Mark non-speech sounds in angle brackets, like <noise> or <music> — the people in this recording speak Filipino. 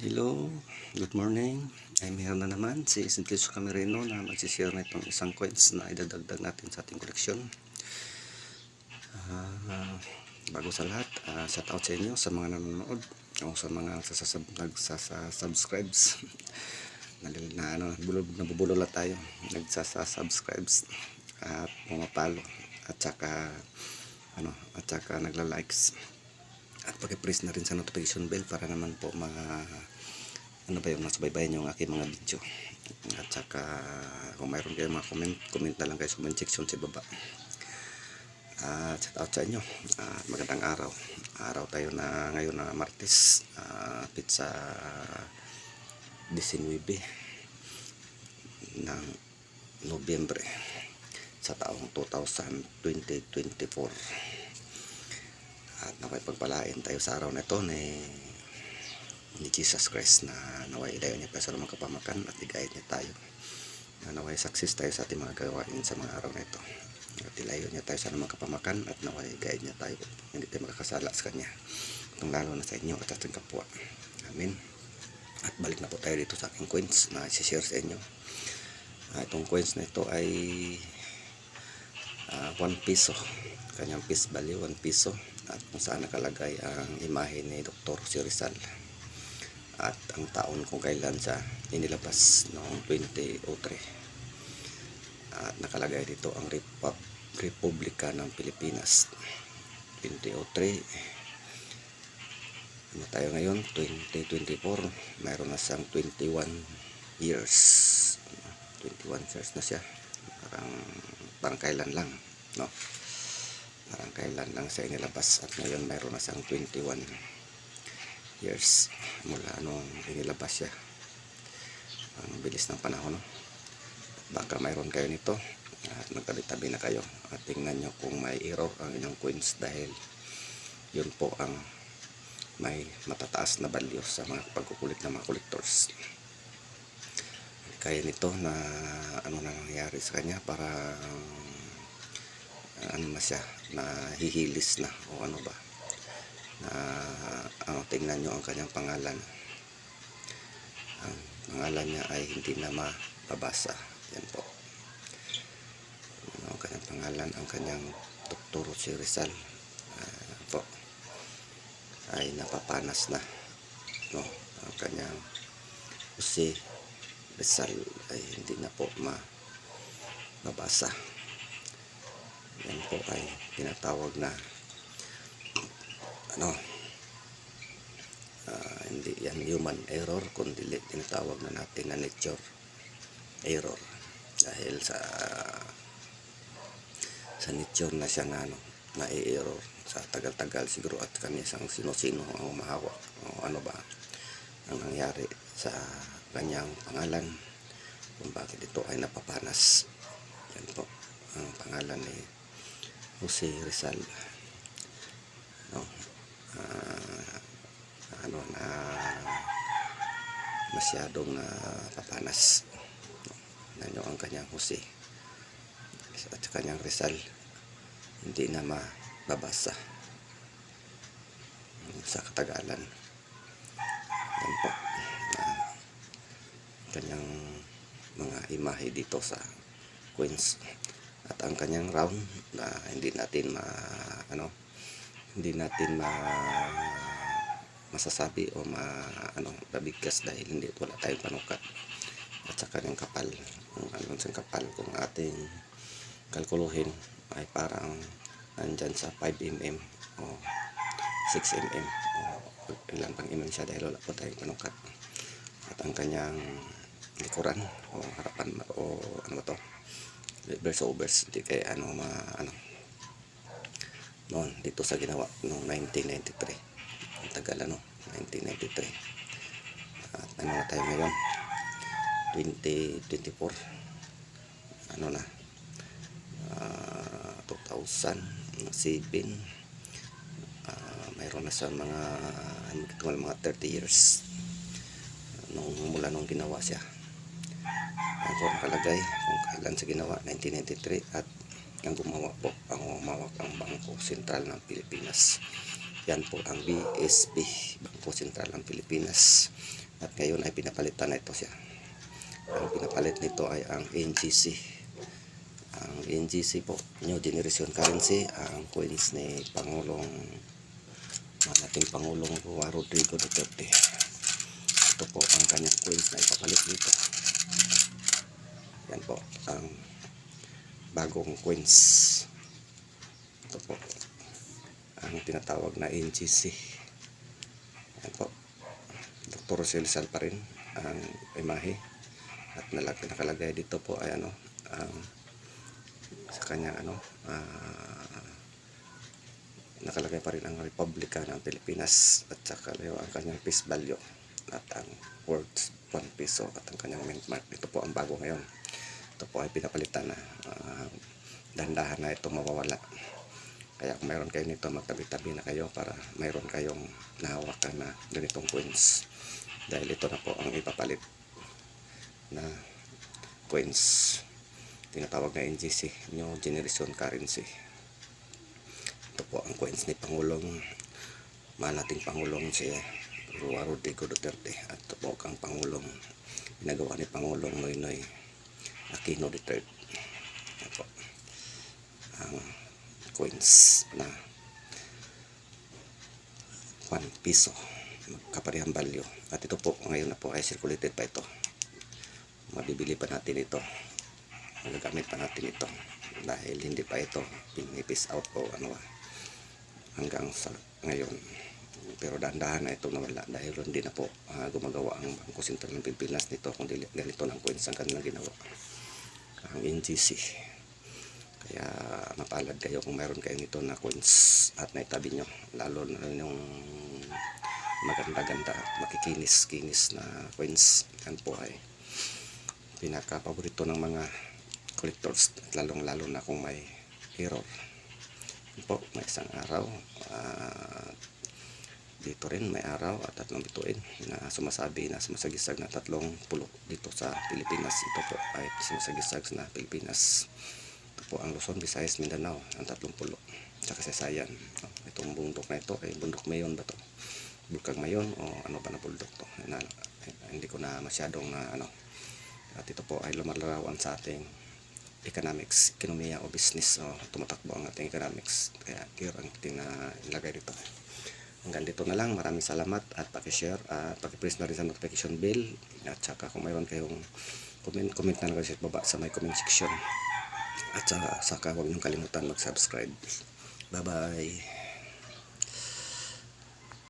Hello, good morning. Ay meron na naman si Simplicio Camerino na magsishare na itong isang coins na idadagdag natin sa ating koleksyon. Ah, bago sa lahat, uh, shout out sa inyo sa mga nanonood o sa mga sasasub, nagsasubscribes. <laughs> Nalil na ano, bulol, nabubulol tayo. Nagsasubscribes at pumapalo at saka ano, at saka nagla-likes at pag-press na rin sa notification bell para naman po mga ano ba yung nasubaybayan yung aking mga video. At saka kung mayroon kayo mga comment comment na lang kayo sa comment section sa baba at shout out sa inyo. At magandang araw. Araw tayo na ngayon na Martes. Uh, pizza 19 ng Nobyembre sa taong 2024 at naway pagpalain tayo sa araw na ito ni, ni Jesus Christ na naway ilayo niya pa sa lumang kapamakan at igayad niya tayo. Na naway success tayo sa ating mga gawain sa mga araw na ito. At ilayo niya tayo sa lumang kapamakan at naway igayad niya tayo. Hindi tayo makakasala sa kanya. Itong lalo na sa inyo at ating kapwa. Amen. At balik na po tayo dito sa aking coins na isi-share sa inyo. Uh, itong coins na ito ay uh, 1 piso. Kanyang piece value 1 piso at kung saan nakalagay ang imahe ni Dr. Si Rizal at ang taon kung kailan siya inilabas noong 2003 at nakalagay dito ang Repub Republika ng Pilipinas 2003 ano tayo ngayon? 2024 mayroon na siyang 21 years. 21 years na siya. Parang parang kailan lang no parang kailan lang siya inilabas at ngayon mayroon na siyang 21 years mula nung inilabas siya ang bilis ng panahon no? baka mayroon kayo nito at nagtabi-tabi na kayo at tingnan nyo kung may error ang inyong coins dahil yun po ang may matataas na value sa mga pagkukulit ng mga collectors kaya nito na ano na nangyari sa kanya para ano na siya na hihilis na o ano ba. Na ano, tingnan nyo ang kanyang pangalan. Ang pangalan niya ay hindi na mababasa. Yan po. Ano, ang kanyang pangalan? Ang kanyang Dr. si Rizal. Uh, po. Ay napapanas na. No ang kanyang Jose Rizal ay hindi na po mababasa yan po ay tinatawag na ano uh, hindi yan human error kundi tinatawag na natin na nature error. Dahil sa sa nature na siya na ano na error sa tagal-tagal siguro at kanya isang sino-sino ang umahawak o ano ba ang nangyari sa kanyang pangalan. Kung bakit ito ay napapanas. Yan po ang pangalan ni eh, Jose Rizal. No. Uh, ano na masyadong na papanas. No? ano ang kanyang Jose at kanyang Rizal hindi na mababasa. Sa katagalan. Yan po uh, kanyang mga imahe dito sa Queens at ang kanyang round na hindi natin ma ano hindi natin ma masasabi o ma ano babigkas dahil hindi wala tayong panukat. At sa kanyang kapal kung ano kapal kung ating kalkuluhin ay parang nandyan sa 5 mm o 6 mm o ilan pang mm siya dahil wala po tayong panukat. At ang kanyang likuran o harapan o ano ba to reverse overs hindi kaya ano ma ano noon dito sa ginawa noong 1993 ang tagal ano 1993 at ano na tayo ngayon? 2024 ano na? Uh, 2007 uh, mayroon na sa mga ano, mga 30 years. Nung mula nung ginawa siya ang po nakalagay kung kailan sa ginawa 1993 at ang gumawa po ang umawak ang Bangko Sentral ng Pilipinas yan po ang BSP Bangko Sentral ng Pilipinas At ngayon ay pinapalitan na ito siya. Ang pinapalit nito ay ang NGC. Ang NGC po, New Generation Currency, ang coins ni Pangulong ating Pangulong Rodrigo Duterte. Ito po ang kanyang coins na ipapalit dito. Yan po ang bagong coins. Ito po ang tinatawag na NGC. Yan po. Dr. Rosel pa rin ang imahe. At nakalagay dito po ay ano, ang sa kanyang ano, ah, nakalagay pa rin ang Republika ng Pilipinas at saka yung ang kanyang peace value at ang worth 1 peso at ang kanyang mint mark. Ito po ang bago ngayon. Ito po ay pinapalitan na ah, dahan-dahan na ito mawawala. Kaya kung mayroon kayo nito, magtabi-tabi na kayo para mayroon kayong nahawakan na ganitong coins. Dahil ito na po ang ipapalit na coins. Tinatawag na NGC, New Generation Currency. Ito po ang coins ni Pangulong, mahal nating Pangulong si Rua Rodrigo Duterte. At po ang Pangulong, ginagawa ni Pangulong Noynoy Aquino III. Ito po ang coins na 1 piso kaparehang value. At ito po ngayon na po ay circulated pa ito. Mabibili pa natin ito. Magagamit pa natin ito. Dahil hindi pa ito pinipis out o ano hanggang sa ngayon pero dahan-dahan na ito nawala dahil hindi na po ah, gumagawa ang Bangko Sentral ng Pilipinas nito kundi ganito lang coins ang kanilang ginawa ang NGC kaya mapalad kayo kung mayroon kayo nito na coins at naitabi nyo. Lalo na yung maganda-ganda at makikinis-kinis na coins. Yan po ay pinaka-paborito ng mga collectors. Lalong-lalo na kung may error. Po, may isang araw. ah, dito rin may araw at tatlong bituin na sumasabi na sumasagisag na tatlong pulo dito sa Pilipinas. Ito po ay sumasagisag na Pilipinas. Ito po ang Luzon, Visayas, Mindanao, ang tatlong pulo. Tsaka Sasayan. No? Itong bundok na ito, ay bundok mayon ba to? Bulkang mayon o ano ba na bundok to? Na, eh, hindi ko na masyadong na ano. At ito po ay lumalarawan sa ating economics, ekonomiya o business. O, tumatakbo ang ating economics. Kaya clear ang ating na ilagay dito. Hanggang dito na lang. Maraming salamat at pakishare at pakipress na rin sa notification bell. At saka kung mayroon kayong comment, comment na lang kayo sa baba sa may comment section. At saka, saka huwag niyong kalimutan mag-subscribe. Bye-bye.